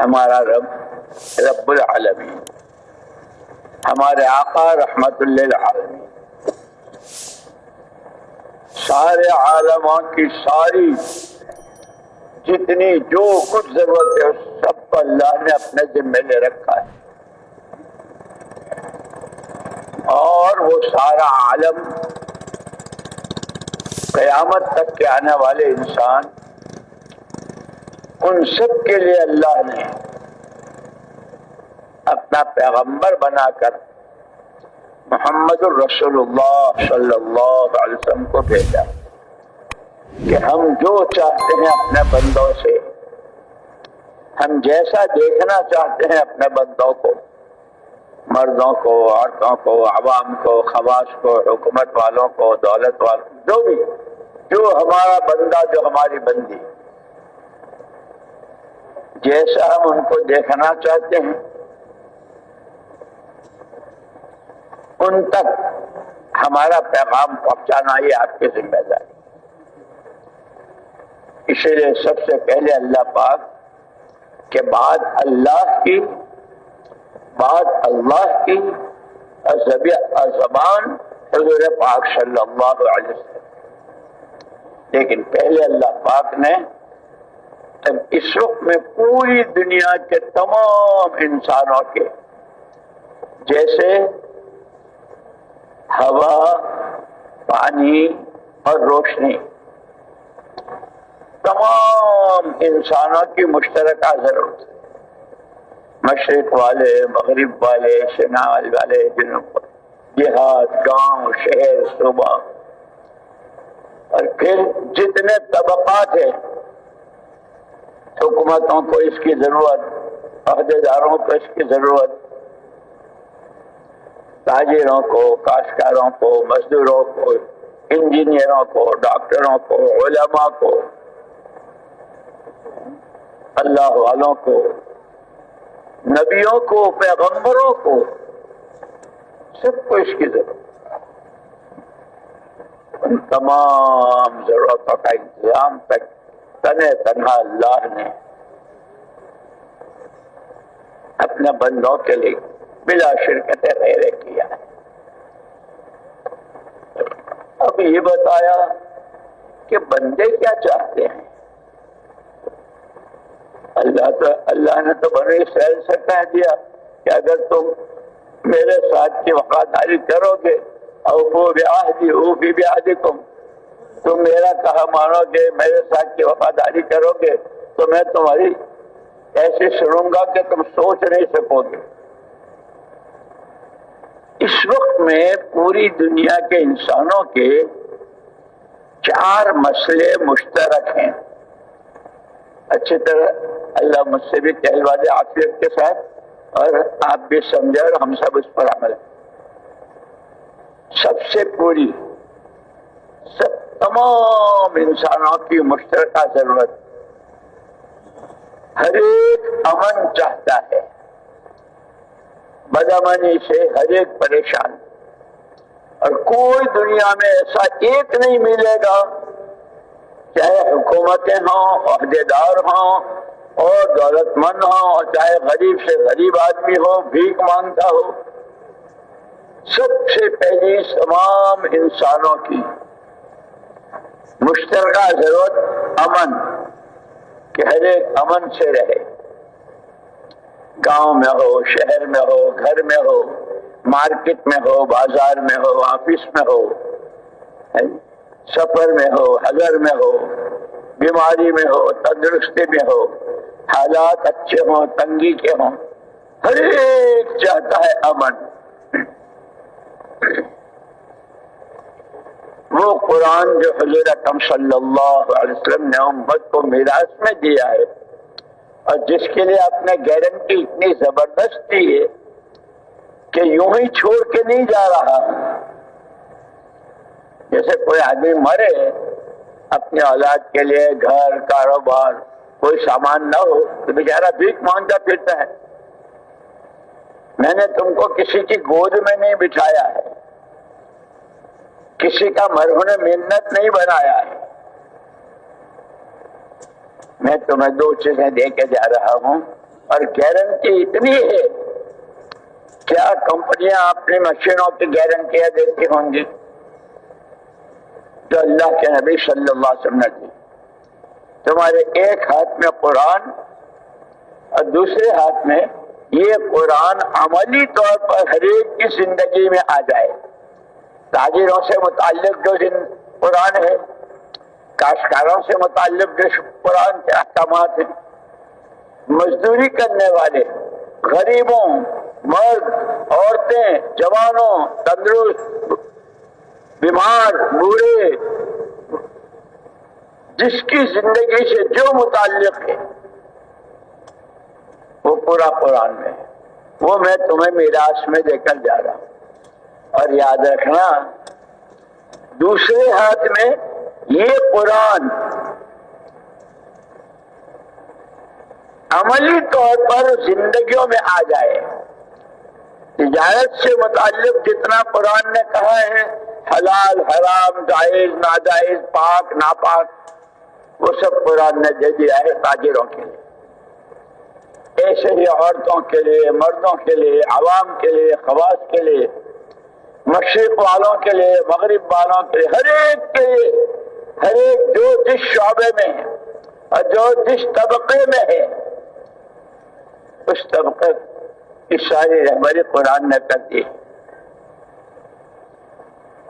ہمارا رب رب العالمین۔ ہمارے آقا رحمت للعالمین۔ سارے عالموں کی ساری، جتنی جو کچھ ضرورت ہے، سب کو اللہ نے اپنے ذمے لے رکھا ہے۔ اور وہ سارا عالم، قیامت تک کے آنے والے انسان ان سب کے لیے اللہ نے اپنا پیغمبر بنا کر محمد الرسول اللہ صلی اللہ علیہ وسلم کو بھیجا کہ ہم جو چاہتے ہیں اپنے بندوں سے، ہم جیسا دیکھنا چاہتے ہیں اپنے بندوں کو، مردوں کو، عورتوں کو، عوام کو، خواص کو، حکومت والوں کو، دولت والوں جو بھی، جو ہمارا بندہ، جو ہماری بندی۔ جیسا ہم ان کو دیکھنا چاہتے ہیں، ان تک ہمارا پیغام پہنچانا یہ آپ کی ذمہ داری۔ اسی لیے سب سے پہلے اللہ پاک کے بعد اللہ کی، بعد اللہ کی زبان حضور پاک صلی اللہ علیہ وسلم۔ لیکن پہلے اللہ پاک نے اس وقت میں پوری دنیا کے تمام انسانوں کے، جیسے ہوا، پانی اور روشنی، تمام انسانوں کی مشترکہ ضرورت ہے۔ مشرق والے، مغرب والے، شمال والے، جنوب دیہات، گاؤں، شہر، صوبہ۔ اور پھر جتنے طبقات ہیں حکومتوں کو اس کی ضرورت، عہدے داروں کو اس کی ضرورت۔ تاجروں کو، کاشتکاروں کو، مزدوروں کو، انجینئروں کو، ڈاکٹروں کو، علماء کو، اللہ والوں کو، نبیوں کو، پیغمبروں کو، سب کو اس کی ضرورت۔ ان تمام ضرورتوں کا انتظام تک تنہ تنہا اللہ نے اپنے بندوں کے لیے بلا شرکت غیر کیا اب یہ بتایا کہ بندے کیا چاہتے ہیں؟ اللہ تو اللہ نے تو بڑے سیل سے کہہ دیا کہ اگر تم میرے ساتھ کی وفاداری کرو گے اور وہ بھی بھی تم تم میرا کہا مانو گے، میرے ساتھ کی وفاداری کرو گے، تو میں تمہاری ایسے سنوں گا کہ تم سوچ نہیں سکو گے۔ اس وقت میں پوری دنیا کے انسانوں کے چار مسئلے مشترک ہیں۔ اچھی طرح اللہ مجھ سے بھی کہلوا دے آفیت کے ساتھ، اور آپ بھی سمجھے اور ہم سب اس پر عمل۔ سب سے پوری، سب تمام انسانوں کی مشترکہ ضرورت ہر ایک امن چاہتا ہے۔ بدامنی سے ہر ایک پریشان۔ اور کوئی دنیا میں ایسا ایک نہیں ملے گا، چاہے حکومتیں ہوں عہدے دار ہوں، اور دولت مند ہوں، اور چاہے غریب سے غریب آدمی ہو، بھیک مانگتا ہو۔ سب سے پہلی تمام انسانوں کی مشترکہ ضرورت امن کہ ہر ایک امن سے رہے گاؤں میں ہو شہر میں ہو گھر میں ہو مارکیٹ میں ہو بازار میں ہو آفس میں ہو سفر میں ہو حضر میں ہو بیماری میں ہو تندرستی میں ہو حالات اچھے ہوں تنگی کے ہوں ہر ایک چاہتا ہے امن وہ قرآن جو حضور اکم صلی اللہ علیہ وسلم نے امت کو میراث میں دیا ہے اور جس کے لیے اپنے گارنٹی اتنی زبردست دی ہے کہ یوں ہی چھوڑ کے نہیں جا رہا جیسے کوئی آدمی مرے اپنے اولاد کے لیے گھر، کاروبار، کوئی سامان نہ ہو تو بیچارہ بھیک مانگتا پھرتا ہے۔ میں نے تم کو کسی کی گود میں نہیں بٹھایا ہے۔ کسی کا مرہون محنت نہیں بنایا ہے۔ میں تمہیں دو چیزیں دے کے جا رہا ہوں اور گارنٹی اتنی ہے۔ کیا کمپنیاں اپنی مشینوں کی گارنٹیاں دیتی ہوں گی؟ جو اللہ کے نبی صلی اللہ علیہ وسلم نے دی۔ تمہارے ایک ہاتھ میں قرآن اور دوسرے ہاتھ میں یہ قرآن عملی طور پر ہر ایک کی زندگی میں آ جائے۔ تاجروں سے متعلق جو قرآن ہے کاشتکاروں سے متعلق جو قرآن کے احکامات ہیں، مزدوری کرنے والے، غریبوں، مرد، عورتیں، جوانوں، تندرست، بیمار، بوڑھے، جس کی زندگی سے جو متعلق ہے، وہ پورا قرآن میں ہے۔ وہ میں تمہیں میراث میں دے کر جا رہا ہوں۔ اور یاد رکھنا، دوسرے ہاتھ میں یہ قرآن عملی طور پر زندگیوں میں آ جائے۔ تجارت سے متعلق جتنا قرآن نے کہا ہے، حلال، حرام، جائز، ناجائز، پاک، ناپاک، وہ سب قرآن نے دے دیا ہے تاجروں کے لیے۔ ایسے ہی عورتوں کے لیے، مردوں کے لیے، عوام کے لیے، خواص کے لیے۔ مشرق والوں کے لیے، مغرب والوں کے لیے، ہر ایک کے لیے، ہر ایک جو جس شعبے میں ہے اور جو جس طبقے میں ہے، اس طبقے کی ساری رہبری قرآن نے کر دی۔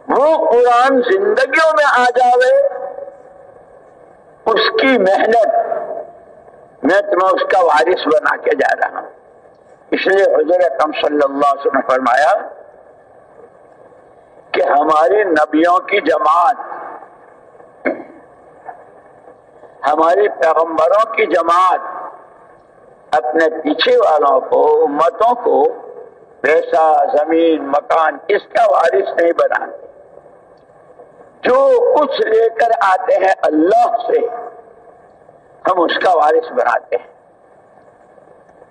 وہ قرآن زندگیوں میں آ جاوے، اس کی محنت میں تمہیں اس کا وارث بنا کے جا رہا ہوں۔ اس لیے حضور صلی اللہ علیہ وسلم نے فرمایا کہ ہماری نبیوں کی جماعت، ہماری پیغمبروں کی جماعت اپنے پیچھے والوں کو، امتوں کو پیسہ، زمین، مکان اس کا وارث نہیں بناتے۔ جو کچھ لے کر آتے ہیں اللہ سے، ہم اس کا وارث بناتے ہیں۔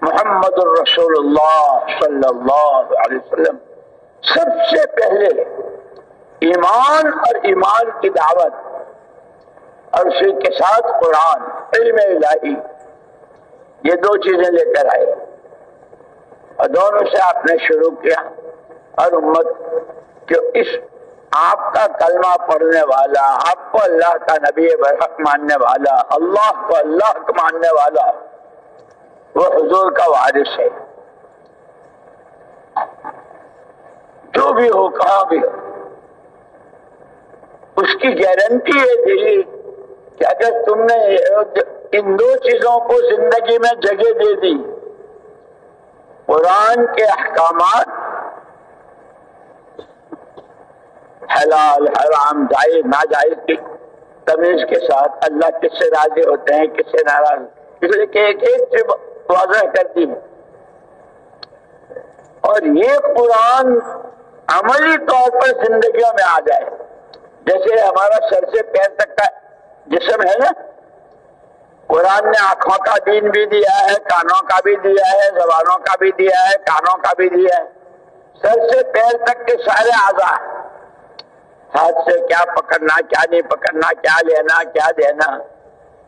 محمد الرسول اللہ صلی اللہ علیہ وسلم سب سے پہلے ایمان اور ایمان کی دعوت اور اسی کے ساتھ قرآن، علم الہی، یہ دو چیزیں لے کر آئے۔ اور دونوں سے آپ نے شروع کیا۔ اور امت کہ اس آپ کا کلمہ پڑھنے والا، آپ کو اللہ کا نبی برحق ماننے والا، اللہ کو اللہ کو ماننے والا، وہ حضور کا وارث ہے۔ جو بھی ہو، کہاں بھی ہو۔ اس کی گارنٹی ہے دلی کہ اگر تم نے ان دو چیزوں کو زندگی میں جگہ دے دی، قرآن کے احکامات، حلال، حرام، جائز، ناجائز کی تمیز کے ساتھ اللہ کس سے راضی ہوتے ہیں، کس سے ناراض؟ اس لیے کہ ایک ایک سے واضح کرتی ہے اور یہ قرآن عملی طور پر زندگیوں میں آ جائے۔ جیسے ہمارا سر سے پیر تک کا جسم ہے نا؟ قرآن نے آنکھوں کا دین بھی دیا ہے، کانوں کا بھی دیا ہے، زبانوں کا بھی دیا ہے، کانوں کا بھی دیا ہے۔ سر سے پیر تک کے سارے آزاد ہاتھ سے کیا پکڑنا، کیا نہیں پکڑنا، کیا لینا، کیا دینا،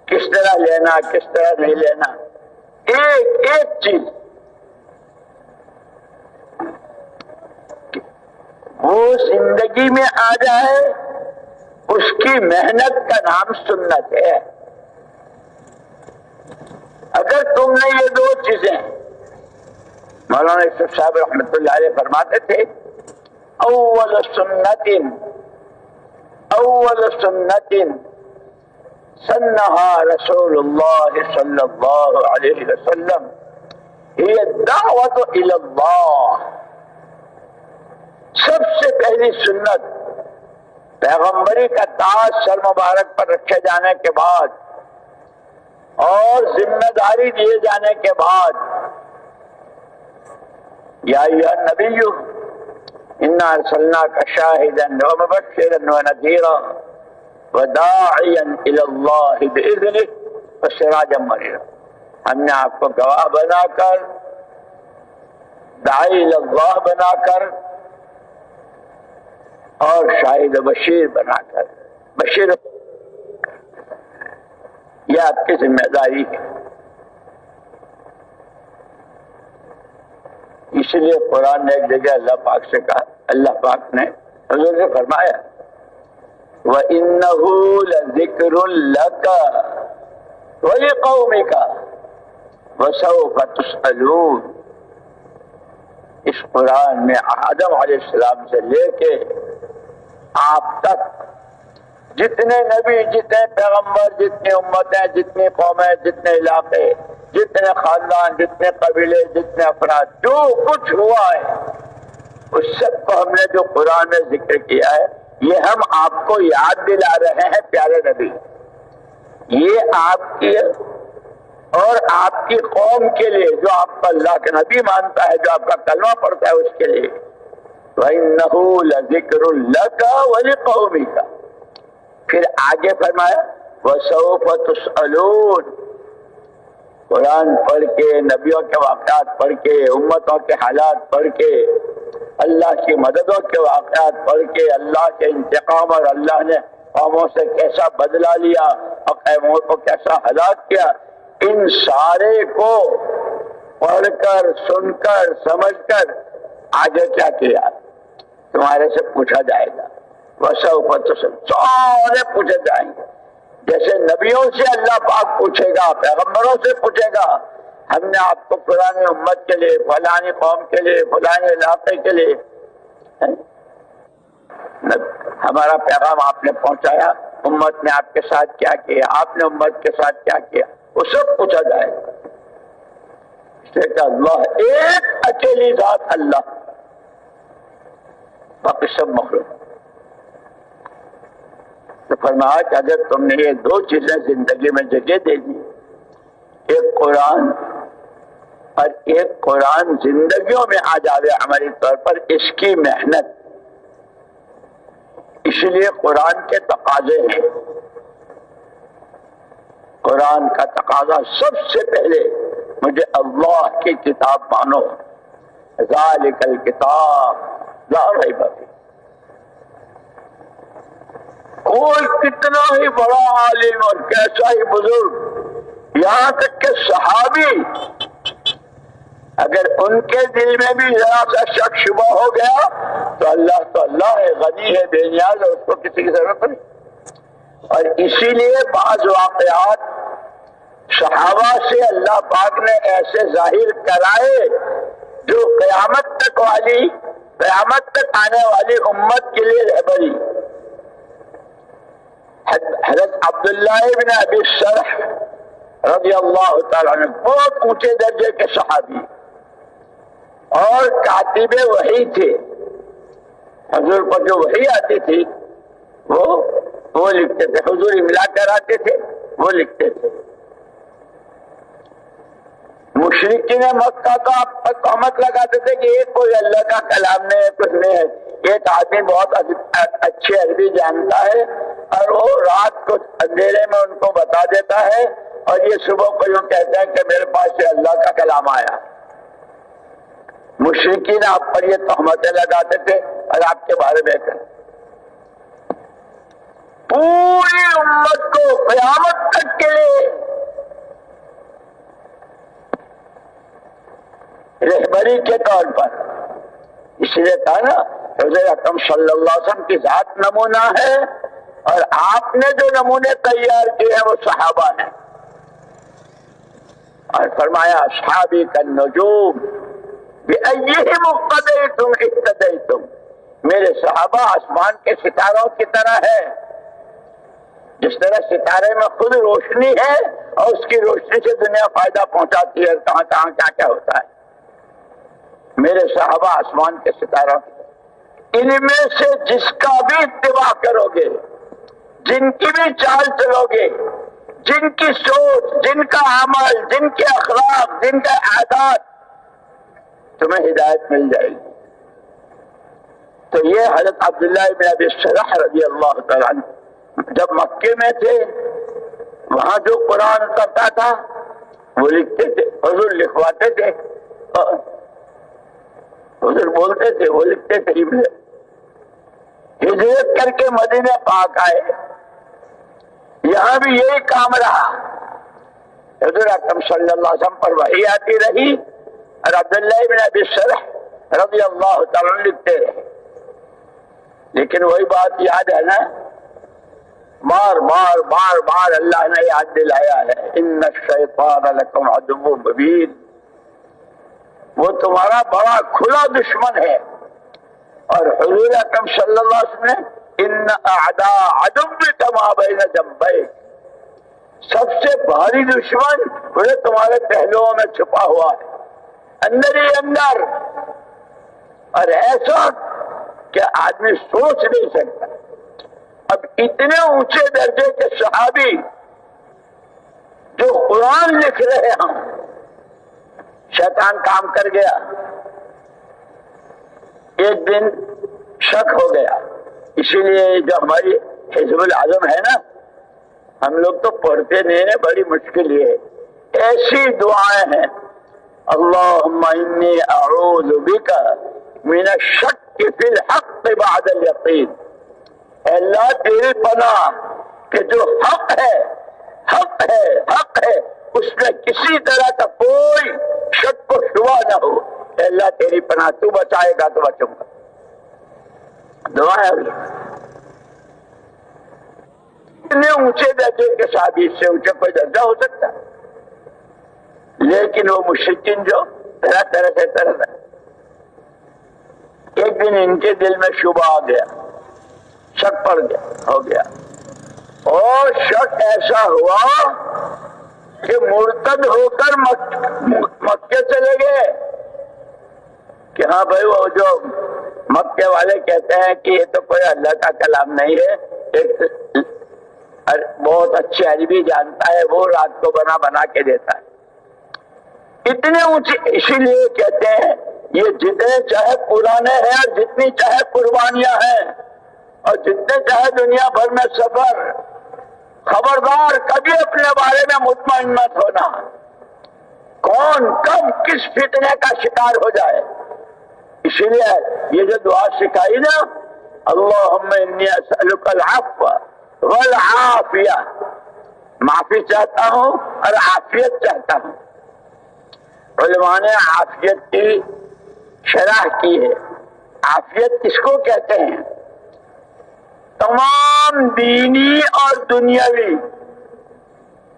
کس طرح لینا، کس طرح نہیں لینا۔ ایک ایک چیز۔ وہ زندگی میں آ جائے اس کی محنت کا نام سنت ہے۔ اگر تم نے یہ دو چیزیں مولانا یوسف صاحب رحمۃ اللہ علیہ فرماتے تھے، اول سنت اول سنت سنہا رسول اللہ صلی اللہ علیہ وسلم یہ دعوت اللہ۔ سب سے پہلی سنت پیغمبری کا تاج سر مبارک پر رکھے جانے کے بعد اور ذمہ داری دیے جانے کے بعد یا نبی انا ارسلنا کا شاہدا ومبشرا ونذيرا وداعيا الى الله باذنه وسراجا منيرا ہم نے آپ کو گواہ بنا کر داعی اللہ بنا کر اور شاہد بشیر بنا کر، بشیر یہ آپ کی ذمہ داری؟ ہے اس لیے قرآن نے ایک جگہ اللہ پاک سے کہا، اللہ پاک نے حضور سے فرمایا، وَإِنَّهُ لَذِكْرٌ لَكَ وَلِقَوْمِكَ وَسَوْفَ تُسْأَلُونَ۔ اس قرآن میں آدم علیہ السلام سے لے کے آپ تک۔ جتنے نبی، جتنے پیغمبر، جتنی امتیں، جتنی قومیں، جتنے علاقے، جتنے خاندان، جتنے قبیلے، جتنے افراد، جو کچھ ہوا ہے، اس سب کو ہم نے جو قرآن میں ذکر کیا ہے، یہ ہم آپ کو یاد دلا رہے ہیں، پیارے نبی۔ یہ آپ کی اور آپ کی قوم کے لیے، جو آپ کا اللہ کے نبی مانتا ہے، جو آپ کا کلمہ پڑتا ہے، اس کے لیے۔ وَإِنَّهُ لَذِكْرُ لَكَ وَلِقَوْمِكَ۔ پھر آگے فرمایا، وَسَوْفَ تُسْأَلُونَ۔ قرآن پڑھ کے، نبیوں کے واقعات پڑھ کے، امتوں کے حالات پڑھ کے، اللہ کی مددوں کے واقعات پڑھ کے، اللہ کے انتقام اور اللہ نے قوموں سے کیسا بدلا لیا اور قوموں کو کیسا ہلاک کیا، ان سارے کو پڑھ کر، سن کر، سمجھ کر آگے کیا کیا؟ تمہارے سے پوچھا جائے گا۔ وسا اوپر تو سارے پوچھے جائیں گے۔ جیسے نبیوں سے اللہ پاک پوچھے گا، پیغمبروں سے پوچھے گا، ہم نے آپ کو پرانی امت کے لیے فلانی قوم کے لیے فلانے علاقے کے لیے ہمارا پیغام آپ نے پہنچایا۔ امت نے آپ کے ساتھ کیا کیا؟ آپ نے امت کے ساتھ کیا کیا؟ وہ سب پوچھا جائے گا۔ اللہ ایک اکیلی ذات اللہ۔ باقی سب مخلوق تو فرمایا کہ اگر تم نے یہ دو چیزیں زندگی میں جگہ دے دی، ایک قرآن اور ایک قرآن زندگیوں میں آ جاوے ہماری طور پر، اس کی محنت۔ اس لیے قرآن کے تقاضے ہیں۔ قرآن کا تقاضا سب سے پہلے مجھے اللہ کی کتاب مانو۔ ذالک الکتاب۔ لا ریب فیہ کوئی کتنا ہی بڑا عالم اور کیسا ہی بزرگ یہاں تک کہ صحابی اگر ان کے دل میں بھی ذرا سا شک شبہ ہو گیا تو اللہ تو اللہ ہے، غنی ہے، بے نیاز ہے، اس کو کسی کی ضرورت نہیں۔ اور اسی لیے بعض واقعات صحابہ سے اللہ پاک نے ایسے ظاہر کرائے جو قیامت تک والی قیامت تک آنے والی امت کے لیے رہبری حضرت عبداللہ بن ابی شرح رضی اللہ تعالیٰ نے بہت اونچے درجے کے صحابی۔ اور کاتب وہی تھے۔ حضور پر جو وہی آتی تھی، وہ وہ لکھتے تھے۔ حضور ملا کر آتے تھے، وہ لکھتے تھے۔ مشرقین مکہ کا تہمت لگاتے تھے کہ ایک کوئی اللہ کا کلام نہیں ہے، کچھ نہیں ہے۔ ایک آدمی بہت اچھے عربی جانتا ہے اور وہ رات کو اندھیرے میں ان کو بتا دیتا ہے اور یہ صبح کو یوں کہتے ہیں کہ میرے پاس سے اللہ کا کلام آیا۔ مشرقین آپ پر یہ تہمتیں لگاتے تھے اور آپ کے بارے میں کہ پوری امت کو قیامت تک کے لیے رہبری کے طور پر۔ اس لیے کہا نا، حضرت اکرم صلی اللہ علیہ وسلم کی ذات نمونہ ہے اور آپ نے جو نمونے تیار کیے ہیں وہ صحابہ ہیں اور فرمایا صحابی کا نجوم مقتدی تم ابتدئی تم میرے صحابہ آسمان کے ستاروں کی طرح ہے۔ جس طرح ستارے میں خود روشنی ہے اور اس کی روشنی سے دنیا فائدہ پہنچاتی ہے کہاں کہاں کیا کیا ہوتا ہے۔ میرے صحابہ آسمان کے ستاروں ان میں سے جس کا بھی اتباع کرو گے، جن کی بھی چال چلو گے، جن کی سوچ، جن کا عمل، جن کے اخلاق، جن کے عادات تمہیں ہدایت مل جائے گی۔ تو یہ حضرت عبداللہ بن ابی صلاح رضی اللہ تعالیٰ جب مکے میں تھے، وہاں جو قرآن کرتا تھا، وہ لکھتے تھے، حضور لکھواتے تھے۔ حضور بولتے تھے وہ لکھتے تھے ہجرت کر کے مدینہ پاک آئے۔ یہاں بھی یہی کام رہا۔ حضور اکرم صلی اللہ علیہ وسلم پر وہی آتی رہی اور عبداللہ بن ابی شرح رضی اللہ تعالیٰ لکھتے رہے۔ لیکن وہی بات یاد ہے نا؟ بار بار بار بار اللہ نے یاد دلایا ہے۔ ان الشیطان لکم عدو مبین وہ تمہارا بڑا کھلا دشمن ہے۔ اور حضور اکرم صلی اللہ علیہ وسلم نے ان اعداء عدو کما بین جنبے۔ سب سے بھاری دشمن وہ تمہارے پہلوؤں میں چھپا ہوا ہے۔ اندر ہی اندر۔ اور ایسا کہ آدمی سوچ نہیں سکتا۔ اب اتنے اونچے درجے کے صحابی جو قرآن لکھ رہے ہم شیطان کام کر گیا۔ ایک دن شک ہو گیا۔ اسی لیے جو ہماری حزب العظم ہے نا، ہم لوگ تو پڑھتے نہیں ہیں، بڑی مشکل یہ ایسی دعائیں ہیں۔ اللہم انی اعوذ بکا من الشک فی الحق بعد الیقین۔ اللہ، تیری پناہ کہ جو حق ہے حق ہے حق ہے، اس میں کسی طرح کا کوئی اللہ تیری پناہ، تو بچائے گا، تو بچوں گا۔ دعا ہے۔ اتنے اونچے درجے کے ساتھ اس سے اونچا کوئی درجہ ہو سکتا؟ لیکن وہ مشکن جو، طرح طرح سے، طرح ہے ایک دن ان کے دل میں شبہ آ گیا۔ شک پڑ گیا، ہو گیا۔ اور شک ایسا ہوا کہ مرتد ہو کر مکے چلے گئے۔ کہ ہاں بھائی وہ جو مکے والے کہتے ہیں کہ یہ تو کوئی اللہ کا کلام نہیں ہے، ایک بہت اچھے عربی جانتا ہے، وہ رات کو بنا بنا کے دیتا ہے۔ اتنے اونچے، اسی لیے کہتے ہیں، یہ جتنے چاہے پرانے ہیں اور جتنی چاہے قربانیاں ہیں۔ اور جتنے چاہے دنیا بھر میں سفر، خبردار، کبھی اپنے بارے میں مطمئن مت ہونا۔ کون کب کس فتنے کا شکار ہو جائے؟ اسی لیے یہ جو دعا سکھائی نا، اللہم انی اسألک العفو والعافیہ۔ معافی چاہتا ہوں اور عافیت چاہتا ہوں۔ علماء نے عافیت کی شرح کی ہے۔ عافیت کس کو کہتے ہیں؟ تمام دینی اور دنیاوی۔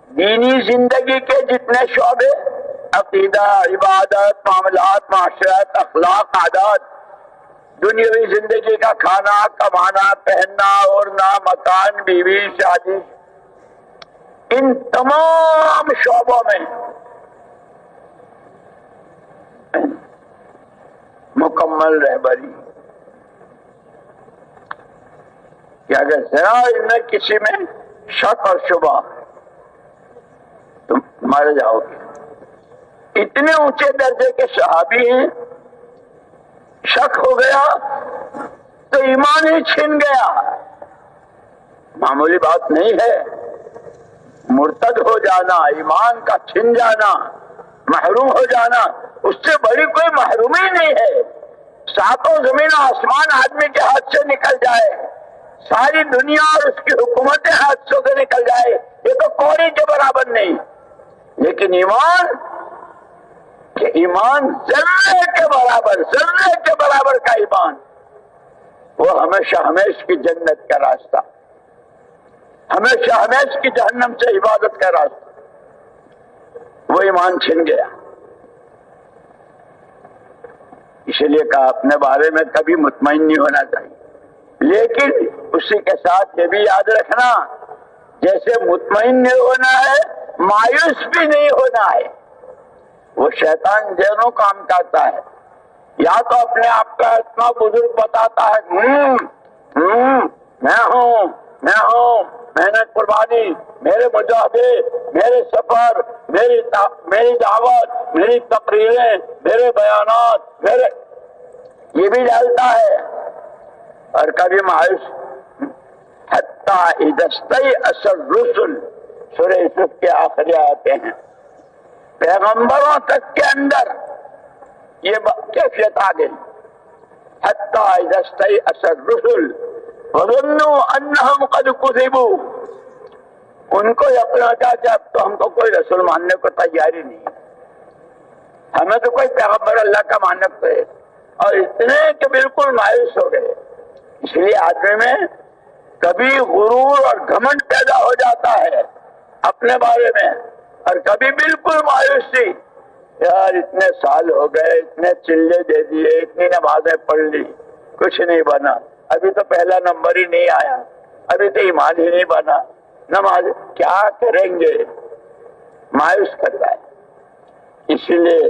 دینی زندگی کے جتنے شعبے عقیدہ، عبادت، معاملات، معاشرت، اخلاق، عادات، دنیاوی زندگی کا کھانا، کمانا، پہننا اوڑھنا مکان بیوی، شادی، ان تمام شعبوں میں مکمل رہبری۔ کہ اگر ذرا ان میں کسی میں شک اور شبہ تم مارے جاؤ گے۔ اتنے اونچے درجے کے صحابی ہیں، شک ہو گیا تو ایمان ہی چھن گیا۔ معمولی بات نہیں ہے۔ مرتد ہو جانا، ایمان کا چھن جانا، محروم ہو جانا، اس سے بڑی کوئی محرومی نہیں ہے۔ ساتوں زمین آسمان آدمی کے ہاتھ سے نکل جائے۔ ساری دنیا اور اس کی حکومتیں ہاتھوں سے نکل جائے۔ یہ تو کوڑی کے برابر نہیں۔ لیکن ایمان کہ ایمان ذرے کے برابر، ذرے کے برابر کا ایمان۔ وہ ہمیشہ ہمیش کی جنت کا راستہ۔ ہمیشہ ہمیش کی جہنم سے عبادت کا راستہ۔ وہ ایمان چھن گیا۔ اسی لیے کہا، اپنے بارے میں کبھی مطمئن نہیں ہونا چاہیے۔ لیکن اسی کے ساتھ یہ بھی یاد رکھنا، جیسے مطمئن نہیں ہونا ہے، مایوس بھی نہیں ہونا ہے۔ وہ شیطان دونوں کام کرتا ہے۔ یا تو اپنے آپ کا اتنا بزرگ بتاتا ہے میں ہوں میں ہوں محنت قربانی، میرے مجاہدے، میرے سفر، میری میری دعوت، میری تقریریں، میرے بیانات، میرے۔ یہ بھی ڈالتا ہے۔ اور کبھی مایوس اصل رسول سورہ یوسف کے آخری آتے ہیں۔ پیغمبروں تک کے اندر یہ کیفیت آ گئی۔ حتی اصل رسول انہم قد کذبو ان کو اپنا تھا کہ اب تو ہم کو کوئی رسول ماننے کو تیاری نہیں۔ ہمیں تو کوئی پیغمبر اللہ کا ماننے کو ہے۔ اور اتنے کہ بالکل مایوس ہو گئے۔ اس لیے آدمی میں کبھی غرور اور گھمنڈ پیدا ہو جاتا ہے اپنے بارے میں۔ اور کبھی بالکل مایوسی یار، اتنے سال ہو گئے، اتنے چلے دے دیے، اتنی نمازیں پڑھ لی، کچھ نہیں بنا۔ ابھی تو پہلا نمبر ہی نہیں آیا۔ ابھی تو ایمان ہی نہیں بنا۔ نماز کیا کریں گے؟ مایوس کرتا ہے۔ اسی لیے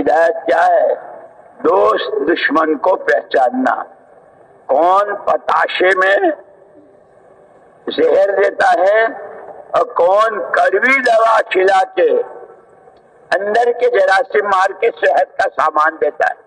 ہدایت کیا ہے؟ دوست دشمن کو پہچاننا۔ کون پتاشے میں زہر دیتا ہے؟ اور کون کڑوی دوا کھلا کے اندر کے جراثیم مار کے صحت کا سامان دیتا ہے۔